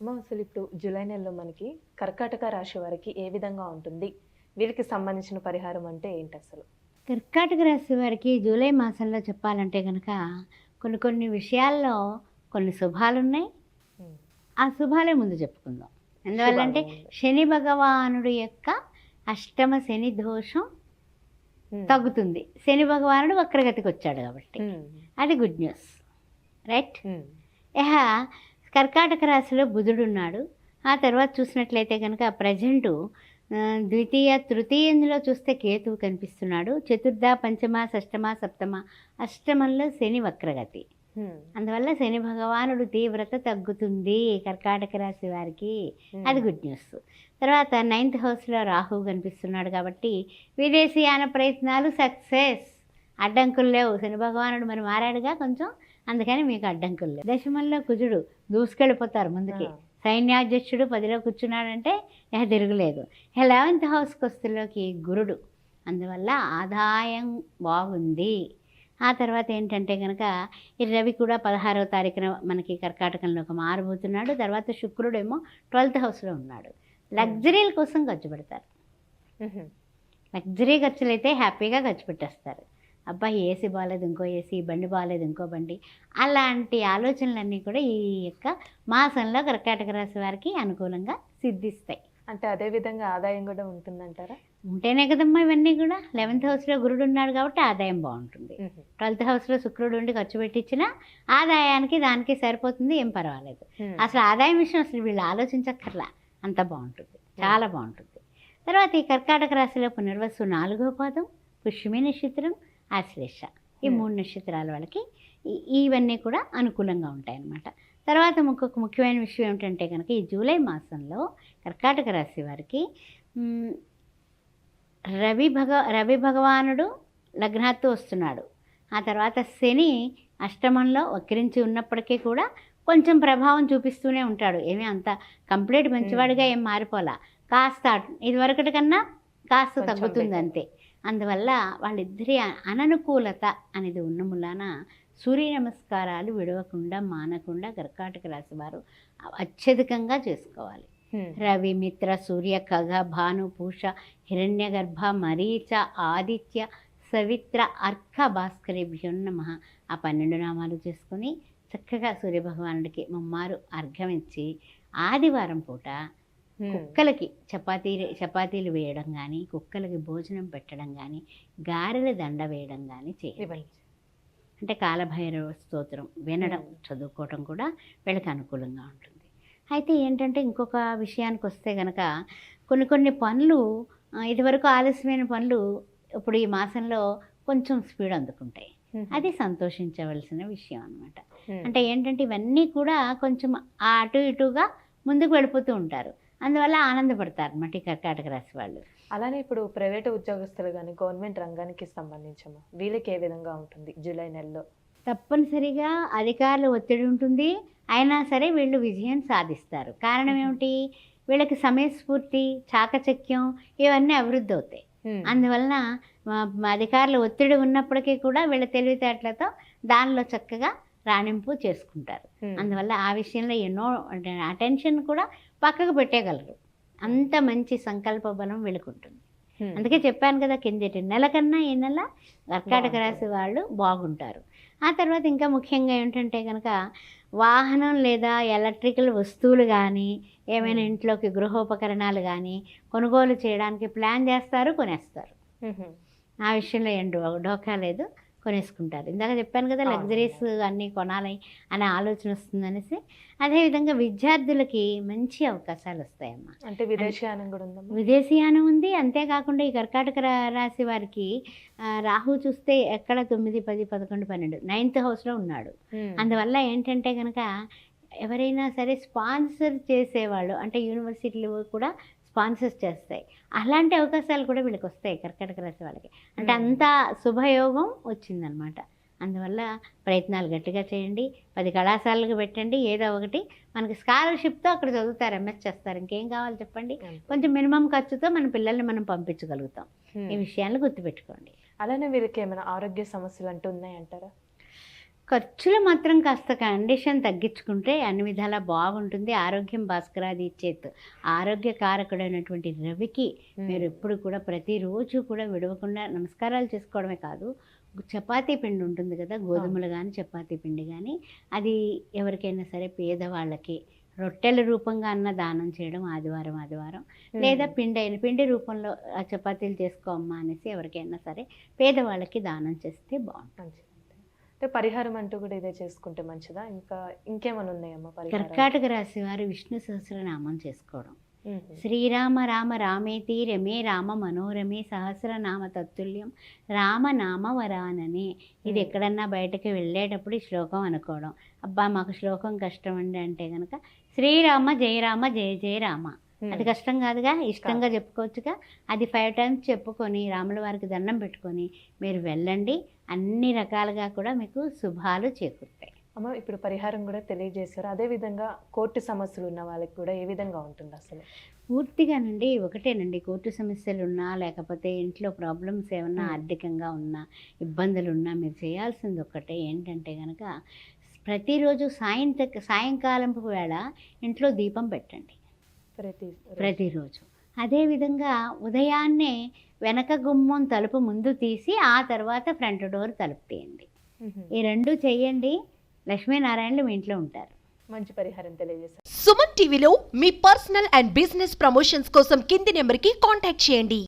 అమ్మ అసలు ఇప్పుడు జూలై నెలలో మనకి కర్కాటక రాశి వారికి ఏ విధంగా ఉంటుంది వీరికి సంబంధించిన పరిహారం అంటే ఏంటి అసలు కర్కాటక రాశి వారికి జూలై మాసంలో చెప్పాలంటే కనుక కొన్ని కొన్ని విషయాల్లో కొన్ని శుభాలు ఉన్నాయి. ఆ శుభాలే ముందు చెప్పుకుందాం ఎందువల్లంటే. శని భగవానుడు యొక్క అష్టమ శని దోషం. తగ్గుతుంది శని భగవానుడు వక్రగతికి వచ్చాడు కాబట్టి. అది గుడ్ న్యూస్ రైట్. ఇహ కర్కాటక రాశిలో బుధుడు ఉన్నాడు. ఆ తర్వాత చూసినట్లయితే కనుక ప్రజెంటు ద్వితీయ తృతీయంలో చూస్తే కేతువు కనిపిస్తున్నాడు. చతుర్థ పంచమ షష్టమ సప్తమ అష్టమంలో శని వక్రగతి. అందువల్ల శని భగవానుడు తీవ్రత తగ్గుతుంది కర్కాటక రాశి వారికి. అది గుడ్ న్యూస్. తర్వాత నైన్త్ హౌస్లో రాహు కనిపిస్తున్నాడు కాబట్టి విదేశీయాన ప్రయత్నాలు సక్సెస్. అడ్డంకులు లేవు. శని భగవానుడు మరి మారాడుగా కొంచెం? అందుకని మీకు అడ్డంకులు లేవు. దశమంలో కుజుడు దూసుకెళ్ళిపోతారు ముందుకి. సైన్యాధ్యక్షుడు పదిలో కూర్చున్నాడంటే ఇక తిరగలేదు. లెవెంత్ హౌస్ కొస్తులోకి గురుడు. అందువల్ల ఆదాయం బాగుంది. ఆ తర్వాత ఏంటంటే కనుక ఈ రవి కూడా పదహారవ తారీఖున మనకి కర్కాటకంలోకి మారబోతున్నాడు. తర్వాత శుక్రుడేమో ట్వెల్త్ హౌస్లో ఉన్నాడు. లగ్జరీల కోసం ఖర్చు పెడతారు. లగ్జరీ ఖర్చులు అయితే హ్యాపీగా ఖర్చు పెట్టేస్తారు. అబ్బాయి ఏసీ బాగాలేదు ఇంకో ఏసీ బండి బాగాలేదు ఇంకో బండి అలాంటి ఆలోచనలన్నీ కూడా ఈ యొక్క మాసంలో కర్కాటక రాశి వారికి అనుకూలంగా సిద్ధిస్తాయి. అంటే అదే విధంగా ఆదాయం కూడా ఉంటుందంటారా? ఉంటేనే కదమ్మా ఇవన్నీ కూడా. లెవెన్త్ హౌస్లో గురుడు ఉన్నాడు కాబట్టి ఆదాయం బాగుంటుంది. ట్వెల్త్ హౌస్లో శుక్రుడు ఉండి ఖర్చు పెట్టించినా ఆదాయానికి దానికి సరిపోతుంది ఏం పర్వాలేదు. అసలు ఆదాయం విషయం అసలు వీళ్ళు ఆలోచించక్కర్లా. అంత బాగుంటుంది. చాలా బాగుంటుంది. తర్వాత ఈ కర్కాటక రాశిలో పునర్వసు నాలుగో పాదం పుష్యమి నక్షత్రం ఆశ్లేష. ఈ Hmm. మూడు నక్షత్రాల వాళ్ళకి ఇవన్నీ కూడా అనుకూలంగా ఉంటాయి అన్నమాట తర్వాత ఇంకొక ముఖ్యమైన విషయం ఏమిటంటే కనుక ఈ జూలై మాసంలో కర్కాటక రాశి వారికి రవి భగ రవి భగవానుడు లగ్నాత్తు వస్తున్నాడు. ఆ తర్వాత శని అష్టమంలో వక్రించి ఉన్నప్పటికీ కూడా కొంచెం ప్రభావం చూపిస్తూనే ఉంటాడు. ఏమీ అంత కంప్లీట్ మంచివాడిగా ఏం మారిపోలా. కాస్త ఇదివరకటి కన్నా కాస్త తగ్గుతుంది. అంతే. అందువల్ల వాళ్ళిద్దరి అననుకూలత అనేది ఉన్న మూలాన సూర్య నమస్కారాలు విడవకుండా మానకుండా కర్కాటక రాశి వారు అత్యధికంగా చేసుకోవాలి. రవి మిత్ర సూర్య ఖగ భాను పూష హిరణ్యగర్భ మరీచ ఆదిత్య సవిత్ర అర్క భాస్కరేభ్యో నమ ఆ పన్నెండు నామాలు చేసుకొని చక్కగా సూర్యభగవానుడికి ముమ్మారు అర్ఘ్యం ఇచ్చి ఆదివారం పూట. కుక్కలకి చపాతీ చపాతీలు వేయడం కానీ కుక్కలకి భోజనం పెట్టడం కానీ గారెల దండ వేయడం కానీ చేయాలి. అంటే కాలభైరవ స్తోత్రం వినడం. చదువుకోవడం కూడా వీళ్ళకి అనుకూలంగా ఉంటుంది. అయితే ఏంటంటే ఇంకొక విషయానికి వస్తే కనుక కొన్ని కొన్ని పనులు ఇదివరకు ఆలస్యమైన పనులు ఇప్పుడు ఈ మాసంలో కొంచెం స్పీడ్ అందుకుంటాయి. అది సంతోషించవలసిన విషయం అనమాట. అంటే ఏంటంటే ఇవన్నీ కూడా కొంచెం అటు ఇటుగా ముందుకు వెళ్ళిపోతూ ఉంటారు. అందువల్ల ఆనందపడతారు అన్నమాట ఈ కర్కాటక రాశి వాళ్ళు. అలానే ఇప్పుడు ప్రైవేట్ ఉద్యోగస్తులు కానీ గవర్నమెంట్ రంగానికి సంబంధించము. వీళ్ళకి ఏ విధంగా ఉంటుంది జూలై నెలలో? తప్పనిసరిగా అధికారుల ఒత్తిడి ఉంటుంది. అయినా సరే వీళ్ళు విజయం సాధిస్తారు. కారణం ఏమిటి? వీళ్ళకి సమయస్ఫూర్తి చాకచక్యం ఇవన్నీ అభివృద్ధి అవుతాయి. అందువలన అధికారుల ఒత్తిడి ఉన్నప్పటికీ కూడా వీళ్ళ తెలివితేటలతో దానిలో చక్కగా రాణింపు చేసుకుంటారు. అందువల్ల ఆ విషయంలో ఎన్నో అటెన్షన్ కూడా పక్కకు పెట్టేయగలరు అంత మంచి సంకల్ప బలం ఉమ్. అందుకే చెప్పాను కదా కిందటి నెల కన్నా ఈ నెల కర్కాటక. రాశి వాళ్ళు బాగుంటారు ఆ తర్వాత ఇంకా ముఖ్యంగా ఏంటంటే కనుక వాహనం లేదా ఎలక్ట్రికల్ వస్తువులు కానీ ఏమైనా. ఇంట్లోకి గృహోపకరణాలు కానీ కొనుగోలు చేయడానికి ప్లాన్ చేస్తారు కొనేస్తారు. ఆ విషయంలో ఏం డోకా లేదు కొనేసుకుంటారు. ఇందాక చెప్పాను కదా. లగ్జరీస్ అన్నీ కొనాలి అనే ఆలోచన వస్తుందనేసి అదేవిధంగా విద్యార్థులకి మంచి అవకాశాలు వస్తాయమ్మా. అంటే విదేశీయానం కూడా ఉందమ్మా? విదేశీయానం ఉంది. అంతేకాకుండా ఈ కర్కాటక రాశి వారికి రాహు చూస్తే ఎక్కడ తొమ్మిది పది పదకొండు పన్నెండు నైన్త్ హౌస్లో ఉన్నాడు. అందువల్ల ఏంటంటే కనుక ఎవరైనా సరే స్పాన్సర్ చేసేవాళ్ళు అంటే యూనివర్సిటీలు కూడా స్పాన్సర్స్ చేస్తాయి. అలాంటి అవకాశాలు కూడా వీళ్ళకి వస్తాయి కర్కాటక రాశి వాళ్ళకి. అంటే. అంత శుభయోగం వచ్చిందనమాట. అందువల్ల ప్రయత్నాలు గట్టిగా చేయండి. పది కళాశాలకు పెట్టండి. ఏదో ఒకటి. మనకి స్కాలర్షిప్తో అక్కడ చదువుతారు ఎంఎస్ చేస్తారు. ఇంకేం కావాలి చెప్పండి? కొంచెం మినిమం ఖర్చుతో మన పిల్లల్ని మనం పంపించగలుగుతాం. ఈ విషయాన్ని గుర్తుపెట్టుకోండి. అలానే వీరికి ఏమైనా ఆరోగ్య సమస్యలు అంటూ ఉన్నాయంటారా? ఖర్చులు మాత్రం కాస్త కండిషన్ తగ్గించుకుంటే అన్ని విధాలా బాగుంటుంది. ఆరోగ్యం భాస్కరాది ఇచ్చేత్ ఆరోగ్యకారకుడైనటువంటి రవికి మీరు ఎప్పుడు కూడా ప్రతిరోజు కూడా విడవకుండా నమస్కారాలు చేసుకోవడమే కాదు చపాతీ పిండి ఉంటుంది కదా గోధుమలు కానీ చపాతీ పిండి కానీ అది ఎవరికైనా సరే పేదవాళ్ళకి రొట్టెల రూపంగా అన్న దానం చేయడం ఆదివారం ఆదివారం. లేదా పిండి అయిన పిండి రూపంలో ఆ చపాతీలు చేసుకో అమ్మా అనేసి ఎవరికైనా సరే పేదవాళ్ళకి దానం చేస్తే బాగుంటుంది. అంటే పరిహారం అంటూ కూడా ఇదే చేసుకుంటే మంచిదా? ఇంకా ఇంకేమైనా ఉన్నాయమ్మా పరిహారం కర్కాటక రాశి వారు విష్ణు సహస్రనామం చేసుకోవడం. శ్రీరామ రామ రామేతి రమే రామ మనోరమే సహస్రనామ తత్తుల్యం రామనామ వరాననే. ఇది. ఎక్కడన్నా బయటకు వెళ్ళేటప్పుడు ఈ శ్లోకం అనుకోవడం. అబ్బా మాకు శ్లోకం కష్టం అండి అంటే కనుక శ్రీరామ జయ రామ జయ జయ రామ. అది కష్టం కాదుగా ఇష్టంగా చెప్పుకోవచ్చుగా. అది ఫైవ్ టైమ్స్ చెప్పుకొని రాముల వారికి దండం పెట్టుకొని మీరు వెళ్ళండి. అన్ని రకాలుగా కూడా మీకు శుభాలు చేకూరుతాయి. అమ్మ ఇప్పుడు పరిహారం కూడా తెలియజేశారు. అదే విధంగా కోర్టు సమస్యలు ఉన్న వాళ్ళకి కూడా ఏ విధంగా ఉంటుంది అసలు? పూర్తిగానండి ఒకటేనండి. కోర్టు సమస్యలు ఉన్నా లేకపోతే ఇంట్లో ప్రాబ్లమ్స్ ఏమన్నా. ఆర్థికంగా ఉన్నా ఇబ్బందులు ఉన్నా మీరు చేయాల్సింది ఒకటే. ఏంటంటే కనుక ప్రతిరోజు సాయంత్ర సాయంకాలంపు వేళ ఇంట్లో దీపం పెట్టండి. ప్రతి ప్రతిరోజు. అదేవిధంగా ఉదయాన్నే వెనక గుమ్మం తలుపు ముందు తీసి ఆ తర్వాత ఫ్రంట్ డోర్ తలుపు తీయండి. ఈ రెండు చెయ్యండి లక్ష్మీనారాయణలు మీ ఇంట్లో ఉంటారు. మంచి పరిహారం తెలియజేశారు. సుమన్ టీవీలో మీ పర్సనల్ అండ్ బిజినెస్ ప్రమోషన్స్ కోసం కింది నెంబర్కి కాంటాక్ట్ చేయండి.